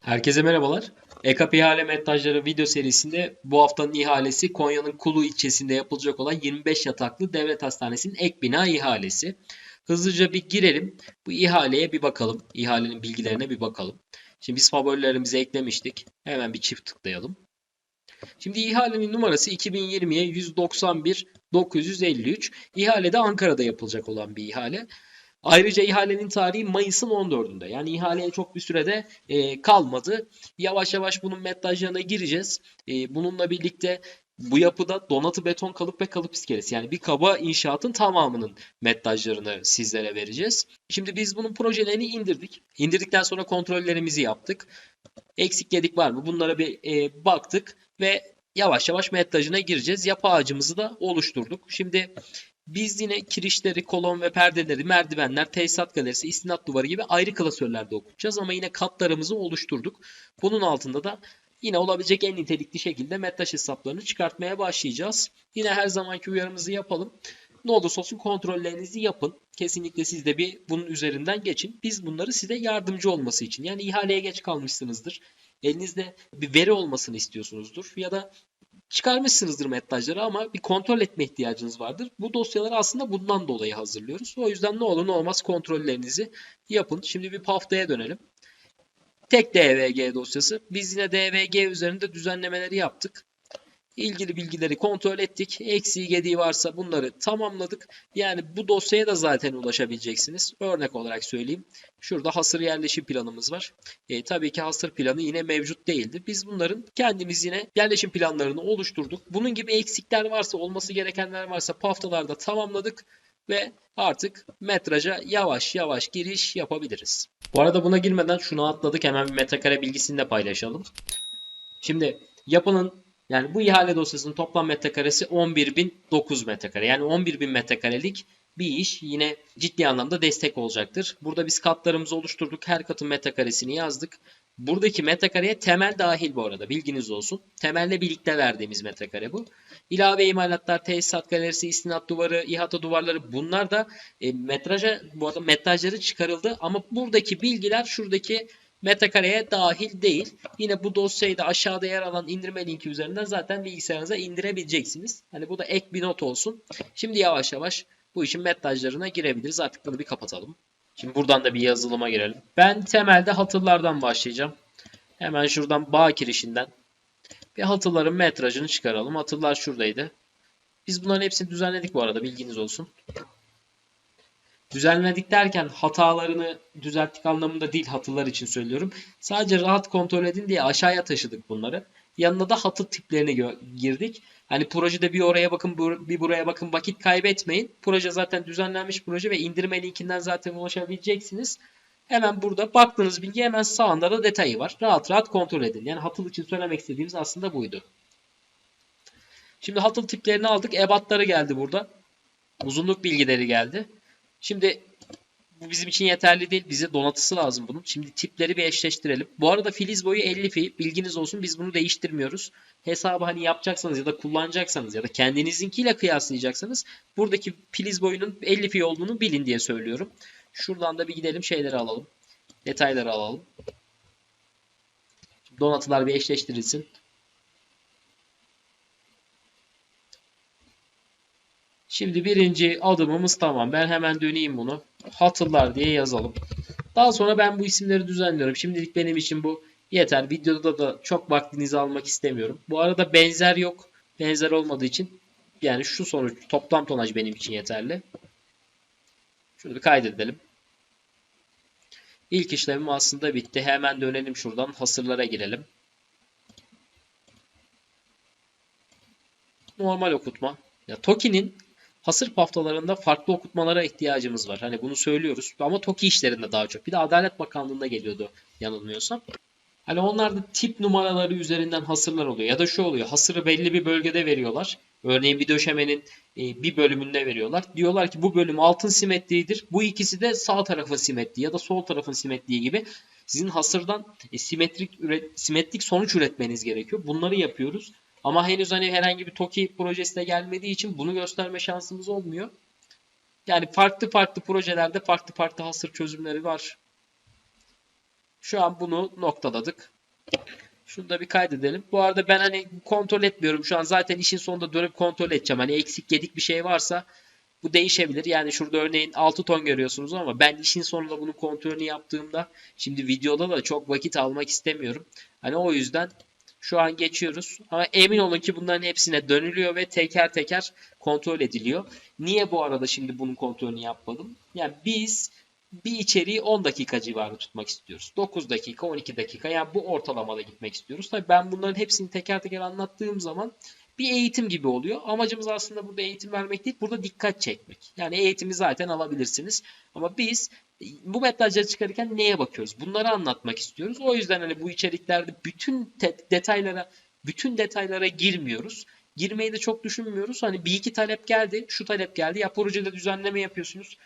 Herkese merhabalar. EKAP ihale metrajları video serisinde bu haftanın ihalesi Konya'nın Kulu ilçesinde yapılacak olan 25 yataklı devlet hastanesinin ek bina ihalesi. Hızlıca bir girelim. Bu ihaleye bir bakalım. İhalenin bilgilerine bir bakalım. Şimdi biz favorilerimizi eklemiştik. Hemen bir çift tıklayalım. Şimdi ihalenin numarası 2020'ye 191 953. İhale de Ankara'da yapılacak olan bir ihale. Ayrıca ihalenin tarihi Mayıs'ın 14'ünde. Yani ihaleye çok bir sürede e, kalmadı. Yavaş yavaş bunun metrajlarına gireceğiz. E, bununla birlikte bu yapıda donatı beton kalıp ve kalıp iskelesi yani bir kaba inşaatın tamamının metrajlarını sizlere vereceğiz. Şimdi biz bunun projelerini indirdik. İndirdikten sonra kontrollerimizi yaptık. Eksik gedik var mı? Bunlara bir e, baktık ve yavaş yavaş metrajına gireceğiz. Yapı ağacımızı da oluşturduk. Şimdi biz yine kirişleri, kolon ve perdeleri, merdivenler, tesisat galerisi, istinat duvarı gibi ayrı klasörlerde okutacağız ama yine katlarımızı oluşturduk. Bunun altında da yine olabilecek en nitelikli şekilde metraj hesaplarını çıkartmaya başlayacağız. Yine her zamanki uyarımızı yapalım. Ne olursa olsun kontrollerinizi yapın. Kesinlikle siz de bir bunun üzerinden geçin. Biz bunları size yardımcı olması için yani ihaleye geç kalmışsınızdır. Elinizde bir veri olmasını istiyorsunuzdur ya da çıkarmışsınızdır metrajları ama bir kontrol etme ihtiyacınız vardır. Bu dosyaları aslında bundan dolayı hazırlıyoruz. O yüzden ne olur ne olmaz kontrollerinizi yapın. Şimdi bir paftaya dönelim. Tek DVG dosyası. Biz yine DVG üzerinde düzenlemeleri yaptık. İlgili bilgileri kontrol ettik. Eksiği gediği varsa bunları tamamladık. Yani bu dosyaya da zaten ulaşabileceksiniz. Örnek olarak söyleyeyim. Şurada hasır yerleşim planımız var. E, tabii ki hasır planı yine mevcut değildi. Biz bunların kendimiz yine yerleşim planlarını oluşturduk. Bunun gibi eksikler varsa, olması gerekenler varsa paftalarda tamamladık ve artık metraja yavaş yavaş giriş yapabiliriz. Bu arada buna girmeden şunu atladık. Hemen bir metrekare bilgisini de paylaşalım. Şimdi yapının yani bu ihale dosyasının toplam metrekaresi 11.009 metrekare. Yani 11.000 metrekarelik bir iş yine ciddi anlamda destek olacaktır. Burada biz katlarımızı oluşturduk. Her katın metrekaresini yazdık. Buradaki metrekareye temel dahil bu arada bilginiz olsun. Temelle birlikte verdiğimiz metrekare bu. İlave imalatlar, tesisat galerisi, istinat duvarı, ihata duvarları bunlar da e, metraja bu arada metrajları çıkarıldı ama buradaki bilgiler şuradaki metrekareye dahil değil. Yine bu dosyayı da aşağıda yer alan indirme linki üzerinden zaten bilgisayarınıza indirebileceksiniz. Hani bu da ek bir not olsun. Şimdi yavaş yavaş bu işin metrajlarına girebiliriz. Artık bunu bir kapatalım. Şimdi buradan da bir yazılıma girelim. Ben temelde hatırlardan başlayacağım. Hemen şuradan bağ kirişinden bir hatırların metrajını çıkaralım. Hatırlar şuradaydı. Biz bunların hepsini düzenledik bu arada bilginiz olsun. Düzenledik derken hatalarını düzelttik anlamında değil hatırlar için söylüyorum. Sadece rahat kontrol edin diye aşağıya taşıdık bunları. Yanına da hatır tiplerini girdik. Hani projede bir oraya bakın bir buraya bakın vakit kaybetmeyin. Proje zaten düzenlenmiş proje ve indirme linkinden zaten ulaşabileceksiniz. Hemen burada baktığınız bilgi hemen sağında da detayı var. Rahat rahat kontrol edin. Yani hatıl için söylemek istediğimiz aslında buydu. Şimdi hatıl tiplerini aldık. Ebatları geldi burada. Uzunluk bilgileri geldi. Şimdi bu bizim için yeterli değil. Bize donatısı lazım bunun. Şimdi tipleri bir eşleştirelim. Bu arada filiz boyu 50 fi. Bilginiz olsun biz bunu değiştirmiyoruz. Hesabı hani yapacaksanız ya da kullanacaksanız ya da kendinizinkiyle kıyaslayacaksanız buradaki filiz boyunun 50 fi olduğunu bilin diye söylüyorum. Şuradan da bir gidelim şeyleri alalım. Detayları alalım. Donatılar bir eşleştirilsin. Şimdi birinci adımımız tamam. Ben hemen döneyim bunu. Hatırlar diye yazalım. Daha sonra ben bu isimleri düzenliyorum. Şimdilik benim için bu yeter. Videoda da çok vaktinizi almak istemiyorum. Bu arada benzer yok. Benzer olmadığı için yani şu sonuç toplam tonaj benim için yeterli. Şunu bir kaydedelim. İlk işlemim aslında bitti. Hemen dönelim şuradan. Hasırlara girelim. Normal okutma. Ya Toki'nin hasır paftalarında farklı okutmalara ihtiyacımız var. Hani bunu söylüyoruz ama TOKİ işlerinde daha çok. Bir de Adalet Bakanlığı'nda geliyordu yanılmıyorsam. Hani onlarda tip numaraları üzerinden hasırlar oluyor. Ya da şu oluyor. Hasırı belli bir bölgede veriyorlar. Örneğin bir döşemenin e, bir bölümünde veriyorlar. Diyorlar ki bu bölüm altın simetriğidir. Bu ikisi de sağ tarafın simetriği ya da sol tarafın simetriği gibi. Sizin hasırdan e, simetrik simetrik sonuç üretmeniz gerekiyor. Bunları yapıyoruz. Ama henüz hani herhangi bir TOKİ projesi de gelmediği için bunu gösterme şansımız olmuyor. Yani farklı farklı projelerde farklı farklı hasır çözümleri var. Şu an bunu noktaladık. Şunu da bir kaydedelim. Bu arada ben hani kontrol etmiyorum. Şu an zaten işin sonunda dönüp kontrol edeceğim. Hani eksik gedik bir şey varsa bu değişebilir. Yani şurada örneğin 6 ton görüyorsunuz ama ben işin sonunda bunun kontrolünü yaptığımda şimdi videoda da çok vakit almak istemiyorum. Hani o yüzden şu an geçiyoruz. Ama emin olun ki bunların hepsine dönülüyor ve teker teker kontrol ediliyor. Niye bu arada şimdi bunun kontrolünü yapmadım? Yani biz bir içeriği 10 dakika civarı tutmak istiyoruz. 9 dakika, 12 dakika yani bu ortalamada gitmek istiyoruz. Tabii ben bunların hepsini teker teker anlattığım zaman bir eğitim gibi oluyor. Amacımız aslında burada eğitim vermek değil, burada dikkat çekmek. Yani eğitimi zaten alabilirsiniz. Ama biz bu metrajları çıkarırken neye bakıyoruz? Bunları anlatmak istiyoruz. O yüzden hani bu içeriklerde bütün detaylara bütün detaylara girmiyoruz. Girmeyi de çok düşünmüyoruz. Hani bir iki talep geldi. Şu talep geldi. Ya projede düzenleme yapıyorsunuz.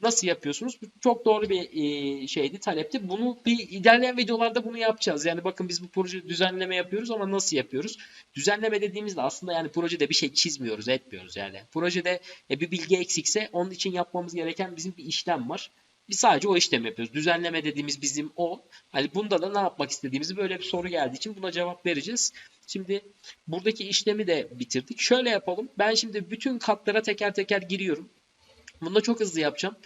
Nasıl yapıyorsunuz? Bu çok doğru bir e, şeydi, talepti. Bunu bir ilerleyen videolarda bunu yapacağız. Yani bakın biz bu proje düzenleme yapıyoruz ama nasıl yapıyoruz? Düzenleme dediğimizde aslında yani projede bir şey çizmiyoruz, etmiyoruz yani. Projede e, bir bilgi eksikse onun için yapmamız gereken bizim bir işlem var. Biz sadece o işlemi yapıyoruz. Düzenleme dediğimiz bizim o. Hani bunda da ne yapmak istediğimizi böyle bir soru geldiği için buna cevap vereceğiz. Şimdi buradaki işlemi de bitirdik. Şöyle yapalım. Ben şimdi bütün katlara teker teker giriyorum. Bunu da çok hızlı yapacağım.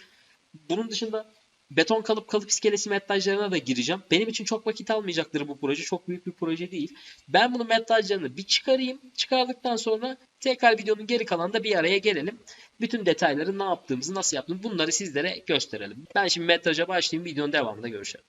Bunun dışında beton kalıp kalıp iskelesi metrajlarına da gireceğim. Benim için çok vakit almayacaktır bu proje. Çok büyük bir proje değil. Ben bunun metrajlarını bir çıkarayım. Çıkardıktan sonra tekrar videonun geri kalanında bir araya gelelim. Bütün detayları ne yaptığımızı, nasıl yaptığımızı bunları sizlere gösterelim. Ben şimdi metraja başlayayım. Videonun devamında görüşelim.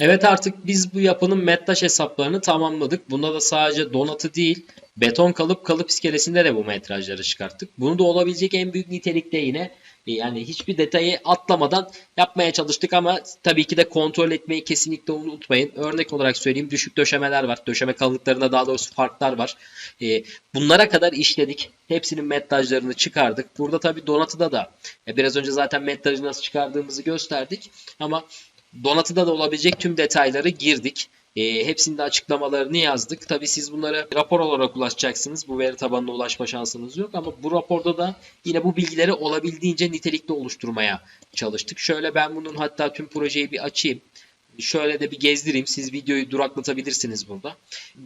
Evet artık biz bu yapının metraj hesaplarını tamamladık. Bunda da sadece donatı değil, beton kalıp kalıp iskelesinde de bu metrajları çıkarttık. Bunu da olabilecek en büyük nitelikte yine yani hiçbir detayı atlamadan yapmaya çalıştık ama tabii ki de kontrol etmeyi kesinlikle unutmayın. Örnek olarak söyleyeyim düşük döşemeler var. Döşeme kalınlıklarında daha doğrusu farklar var. E, bunlara kadar işledik. Hepsinin metrajlarını çıkardık. Burada tabii donatıda da e, biraz önce zaten metrajı nasıl çıkardığımızı gösterdik. Ama donatıda da olabilecek tüm detayları girdik. E, hepsinde açıklamalarını yazdık. Tabi siz bunlara rapor olarak ulaşacaksınız. Bu veri tabanına ulaşma şansınız yok ama bu raporda da yine bu bilgileri olabildiğince nitelikli oluşturmaya çalıştık. Şöyle ben bunun hatta tüm projeyi bir açayım. Şöyle de bir gezdireyim. Siz videoyu duraklatabilirsiniz burada.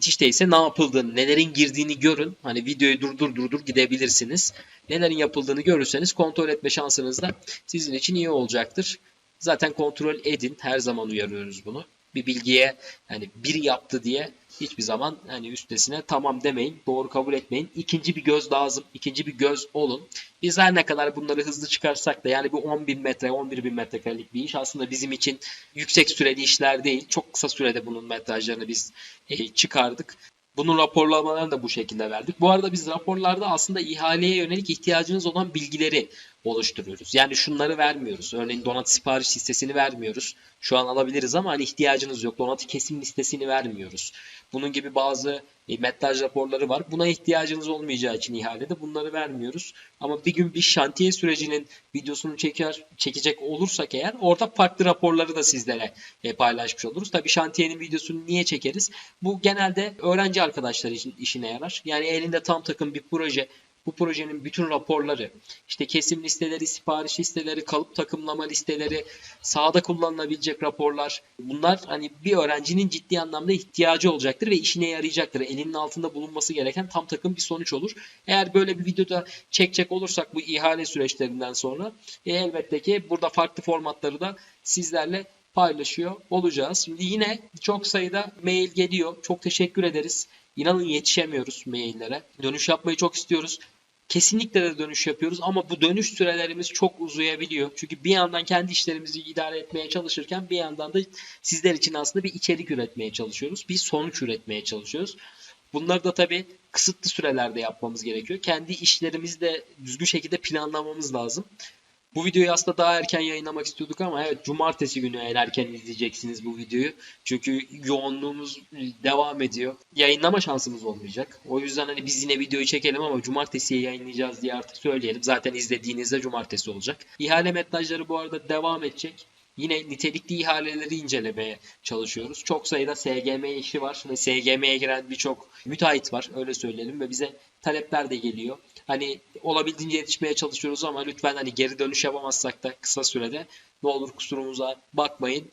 İşte ise ne yapıldığını, nelerin girdiğini görün. Hani videoyu durdur durdur gidebilirsiniz. Nelerin yapıldığını görürseniz kontrol etme şansınız da sizin için iyi olacaktır. Zaten kontrol edin. Her zaman uyarıyoruz bunu bir bilgiye yani bir yaptı diye hiçbir zaman hani üstesine tamam demeyin, doğru kabul etmeyin. İkinci bir göz lazım, ikinci bir göz olun. Biz her ne kadar bunları hızlı çıkarsak da yani bu 10 bin metre, 11 bin metrekarelik bir iş aslında bizim için yüksek süreli işler değil. Çok kısa sürede bunun metrajlarını biz e, çıkardık. Bunun raporlamalarını da bu şekilde verdik. Bu arada biz raporlarda aslında ihaleye yönelik ihtiyacınız olan bilgileri oluşturuyoruz. Yani şunları vermiyoruz. Örneğin donat sipariş listesini vermiyoruz. Şu an alabiliriz ama hani ihtiyacınız yok. Donatı kesim listesini vermiyoruz. Bunun gibi bazı metraj raporları var. Buna ihtiyacınız olmayacağı için ihalede bunları vermiyoruz. Ama bir gün bir şantiye sürecinin videosunu çeker çekecek olursak eğer orada farklı raporları da sizlere e, paylaşmış oluruz. Tabii şantiyenin videosunu niye çekeriz? Bu genelde öğrenci arkadaşlar için işine yarar. Yani elinde tam takım bir proje bu projenin bütün raporları, işte kesim listeleri, sipariş listeleri, kalıp takımlama listeleri, sahada kullanılabilecek raporlar. Bunlar hani bir öğrencinin ciddi anlamda ihtiyacı olacaktır ve işine yarayacaktır. Elinin altında bulunması gereken tam takım bir sonuç olur. Eğer böyle bir videoda çekecek olursak bu ihale süreçlerinden sonra e, elbette ki burada farklı formatları da sizlerle paylaşıyor olacağız. Şimdi yine çok sayıda mail geliyor. Çok teşekkür ederiz. İnanın yetişemiyoruz maillere. Dönüş yapmayı çok istiyoruz. Kesinlikle de dönüş yapıyoruz ama bu dönüş sürelerimiz çok uzayabiliyor. Çünkü bir yandan kendi işlerimizi idare etmeye çalışırken bir yandan da sizler için aslında bir içerik üretmeye çalışıyoruz. Bir sonuç üretmeye çalışıyoruz. Bunları da tabii kısıtlı sürelerde yapmamız gerekiyor. Kendi işlerimizi de düzgün şekilde planlamamız lazım. Bu videoyu aslında daha erken yayınlamak istiyorduk ama evet cumartesi günü en erken izleyeceksiniz bu videoyu. Çünkü yoğunluğumuz devam ediyor. Yayınlama şansımız olmayacak. O yüzden hani biz yine videoyu çekelim ama cumartesiye yayınlayacağız diye artık söyleyelim. Zaten izlediğinizde cumartesi olacak. İhale metrajları bu arada devam edecek. Yine nitelikli ihaleleri incelemeye çalışıyoruz. Çok sayıda SGM işi var ve SGM'ye giren birçok müteahhit var öyle söyleyelim ve bize talepler de geliyor. Hani olabildiğince yetişmeye çalışıyoruz ama lütfen hani geri dönüş yapamazsak da kısa sürede ne olur kusurumuza bakmayın.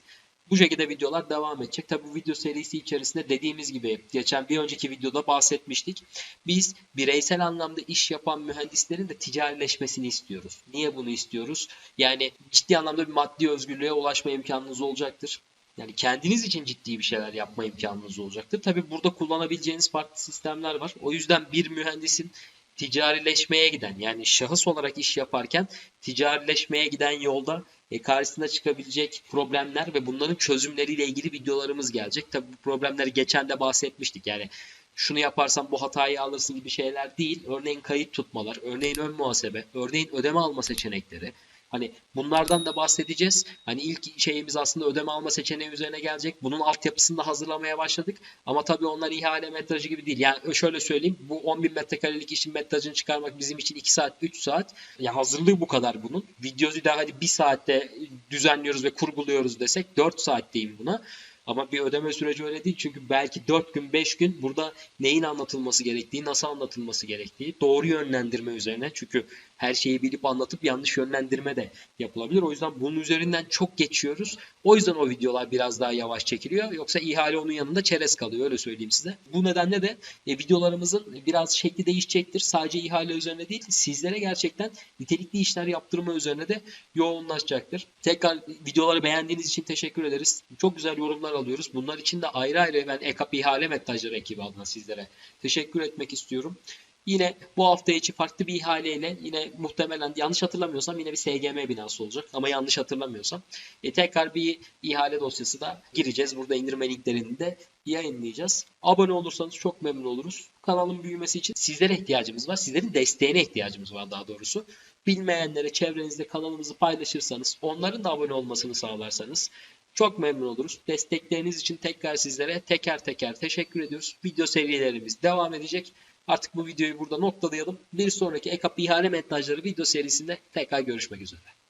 Bu şekilde videolar devam edecek. Tabi bu video serisi içerisinde dediğimiz gibi geçen bir önceki videoda bahsetmiştik. Biz bireysel anlamda iş yapan mühendislerin de ticarileşmesini istiyoruz. Niye bunu istiyoruz? Yani ciddi anlamda bir maddi özgürlüğe ulaşma imkanınız olacaktır. Yani kendiniz için ciddi bir şeyler yapma imkanınız olacaktır. Tabi burada kullanabileceğiniz farklı sistemler var. O yüzden bir mühendisin ticarileşmeye giden yani şahıs olarak iş yaparken ticarileşmeye giden yolda karşısına çıkabilecek problemler ve bunların çözümleriyle ilgili videolarımız gelecek. Tabi bu problemleri geçen de bahsetmiştik. Yani şunu yaparsan bu hatayı alırsın gibi şeyler değil. Örneğin kayıt tutmalar, örneğin ön muhasebe, örneğin ödeme alma seçenekleri. Hani bunlardan da bahsedeceğiz. Hani ilk şeyimiz aslında ödeme alma seçeneği üzerine gelecek. Bunun altyapısını da hazırlamaya başladık. Ama tabii onlar ihale metrajı gibi değil. Yani şöyle söyleyeyim. Bu 10.000 metrekarelik işin metrajını çıkarmak bizim için 2 saat, 3 saat. Ya hazırlığı bu kadar bunun. Videoyu da hadi 1 saatte düzenliyoruz ve kurguluyoruz desek 4 saat diyeyim buna. Ama bir ödeme süreci öyle değil. Çünkü belki 4 gün 5 gün burada neyin anlatılması gerektiği, nasıl anlatılması gerektiği, doğru yönlendirme üzerine. Çünkü her şeyi bilip anlatıp yanlış yönlendirme de yapılabilir. O yüzden bunun üzerinden çok geçiyoruz. O yüzden o videolar biraz daha yavaş çekiliyor. Yoksa ihale onun yanında çerez kalıyor öyle söyleyeyim size. Bu nedenle de e, videolarımızın biraz şekli değişecektir. Sadece ihale üzerine değil sizlere gerçekten nitelikli işler yaptırma üzerine de yoğunlaşacaktır. Tekrar videoları beğendiğiniz için teşekkür ederiz. Çok güzel yorumlar alıyoruz. Bunlar için de ayrı ayrı ben EKAP ihale mesajları ekibi adına sizlere teşekkür etmek istiyorum. Yine bu hafta içi farklı bir ihaleyle yine muhtemelen yanlış hatırlamıyorsam yine bir SGM binası olacak. Ama yanlış hatırlamıyorsam. E, tekrar bir ihale dosyası da gireceğiz. Burada indirme linklerini de yayınlayacağız. Abone olursanız çok memnun oluruz. Kanalın büyümesi için sizlere ihtiyacımız var. Sizlerin desteğine ihtiyacımız var daha doğrusu. Bilmeyenlere çevrenizde kanalımızı paylaşırsanız, onların da abone olmasını sağlarsanız çok memnun oluruz. Destekleriniz için tekrar sizlere teker teker teşekkür ediyoruz. Video serilerimiz devam edecek. Artık bu videoyu burada noktalayalım. Bir sonraki EKAP ihale mesajları video serisinde tekrar görüşmek üzere.